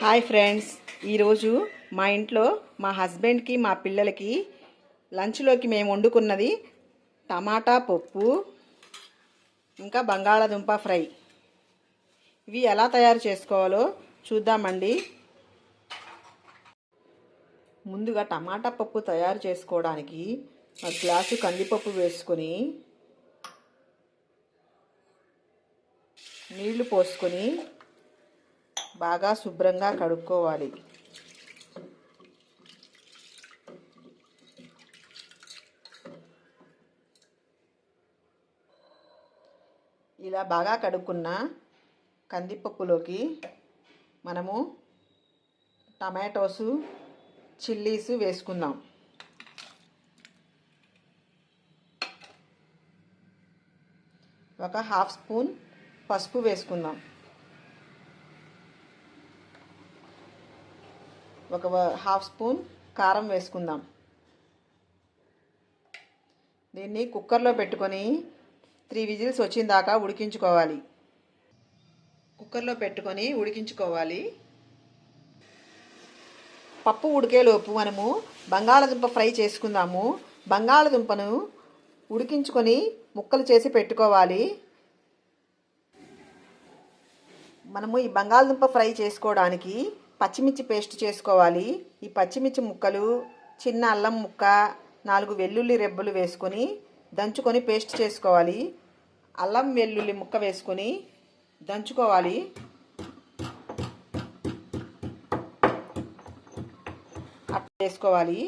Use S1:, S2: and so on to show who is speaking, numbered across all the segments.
S1: Hi friends. ఈరోజు మా ఇంట్లో మా హస్బెండ్కి మా పిల్లలకి లంచ్లోకి మేము వండుకున్నది టమాటా పప్పు ఇంకా బంగాళాదుంప ఫ్రై. ఇవి ఎలా తయారు చేసుకోవాలో చూద్దామండి. ముందుగా టమాటా పప్పు తయారు చేసుకోవడానికి ఒక గ్లాసు కందిపప్పు వేసుకొని నీళ్ళు పోసుకొని బాగా శుభ్రంగా కడుక్కోవాలి. ఇలా బాగా కడుక్కున్న కందిపప్పులోకి మనము టమాటోసు చిల్లీస్ వేసుకుందాం. ఒక హాఫ్ స్పూన్ పసుపు వేసుకుందాం. ఒక హాఫ్ స్పూన్ కారం వేసుకుందాం. దీన్ని కుక్కర్లో పెట్టుకొని త్రీ విజిల్స్ వచ్చిన దాకా ఉడికించుకోవాలి. కుక్కర్లో పెట్టుకొని ఉడికించుకోవాలి. పప్పు ఉడికేలోపు మనము బంగాళదుంప ఫ్రై చేసుకుందాము. బంగాళదుంపను ఉడికించుకొని ముక్కలు చేసి పెట్టుకోవాలి. మనము ఈ బంగాళదుంప ఫ్రై చేసుకోవడానికి పచ్చిమిర్చి పేస్ట్ చేసుకోవాలి. ఈ పచ్చిమిర్చి ముక్కలు చిన్న అల్లం ముక్క నాలుగు వెల్లుల్లి రెబ్బలు వేసుకొని దంచుకొని పేస్ట్ చేసుకోవాలి. అల్లం వెల్లుల్లి ముక్క వేసుకొని దంచుకోవాలి. అట్లా వేసుకోవాలి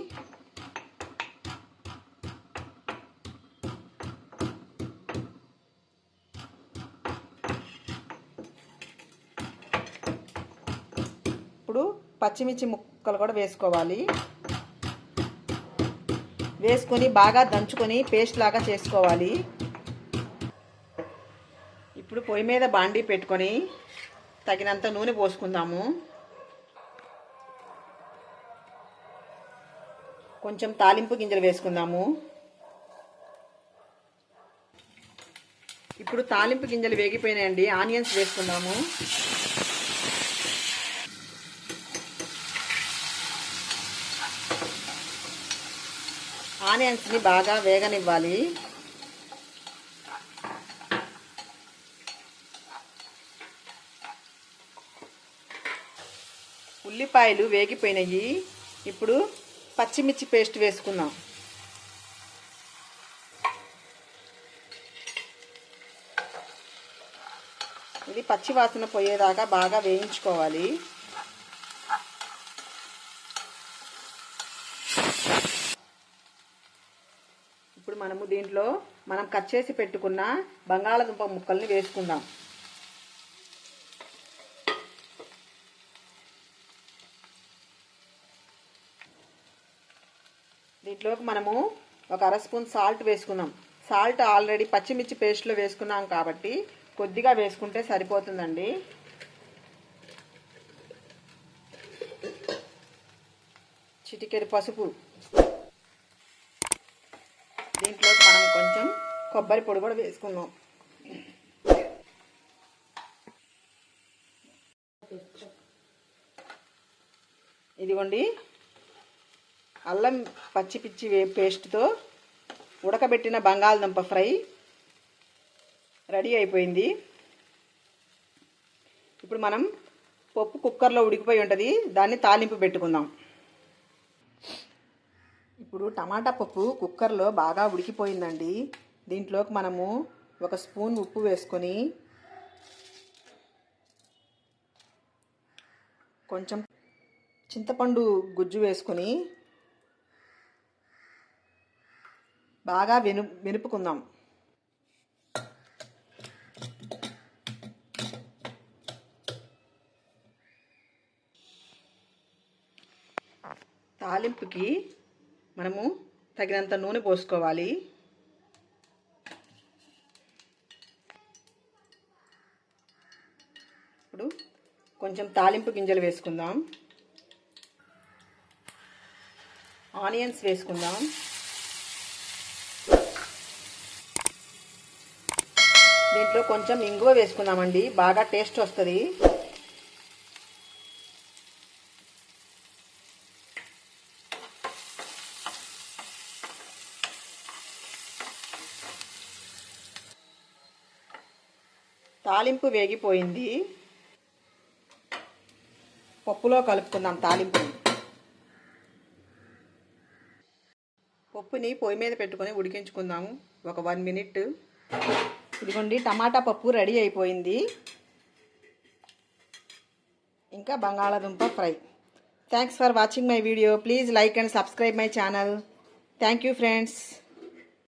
S1: ఇప్పుడు పచ్చిమిర్చి ముక్కలు కూడా వేసుకోవాలి. వేసుకొని బాగా దంచుకొని పేస్ట్ లాగా చేసుకోవాలి. ఇప్పుడు పొయ్యి మీద బాండీ పెట్టుకొని తగినంత నూనె పోసుకుందాము. కొంచెం తాలింపు గింజలు వేసుకుందాము. ఇప్పుడు తాలింపు గింజలు వేగిపోయినాయండి ఆనియన్స్ వేసుకుందాము. ఆనియన్స్ని బాగా వేగనివ్వాలి. ఉల్లిపాయలు వేగిపోయినాయి. ఇప్పుడు పచ్చిమిర్చి పేస్ట్ వేసుకుందాం. ఇది పచ్చి వాసన పోయేదాకా బాగా వేయించుకోవాలి ఇప్పుడు మనము దీంట్లో మనం కట్ చేసి పెట్టుకున్న బంగాళదుంప ముక్కల్ని వేసుకుందాం. దీంట్లోకి మనము ఒక అర స్పూన్ సాల్ట్ వేసుకుందాం సాల్ట్ ఆల్రెడీ పచ్చిమిర్చి పేస్ట్లో వేసుకున్నాం కాబట్టి కొద్దిగా వేసుకుంటే సరిపోతుందండి. చిటికెడు పసుపు దీంట్లో మనం కొంచెం కొబ్బరి పొడి కూడా వేసుకుందాం. ఇదిగోండి. అల్లం పచ్చి పిచ్చి పేస్ట్తో ఉడకబెట్టిన బంగాళదుంప ఫ్రై రెడీ అయిపోయింది. ఇప్పుడు మనం పప్పు కుక్కర్లో ఉడికిపోయి ఉంటుంది. దాన్ని తాలింపు పెట్టుకుందాం. ఇప్పుడు టమాటా పప్పు కుక్కర్లో బాగా ఉడికిపోయిందండి. దీంట్లోకి మనము ఒక స్పూన్ ఉప్పు వేసుకొని కొంచెం చింతపండు గుజ్జు వేసుకొని బాగా వెను వెనుపుకుందాం. తాలింపుకి మనము తగినంత నూనె పోసుకోవాలి. ఇప్పుడు కొంచెం తాలింపు గింజలు వేసుకుందాం. ఆనియన్స్ వేసుకుందాం. దీంట్లో కొంచెం ఇంగువ వేసుకుందామండి బాగా టేస్ట్ వస్తుంది. తాలింపు వేగిపోయింది. పప్పులో కలుపుకుందాం తాలింపుని. పప్పుని పొయ్యి మీద పెట్టుకొని ఉడికించుకుందాము. ఒక వన్ మినిట్. ఇదిగోండి టమాటా పప్పు రెడీ అయిపోయింది. ఇంకా బంగాళాదుంప fry. Thanks for watching my video please like and subscribe my channel thank you friends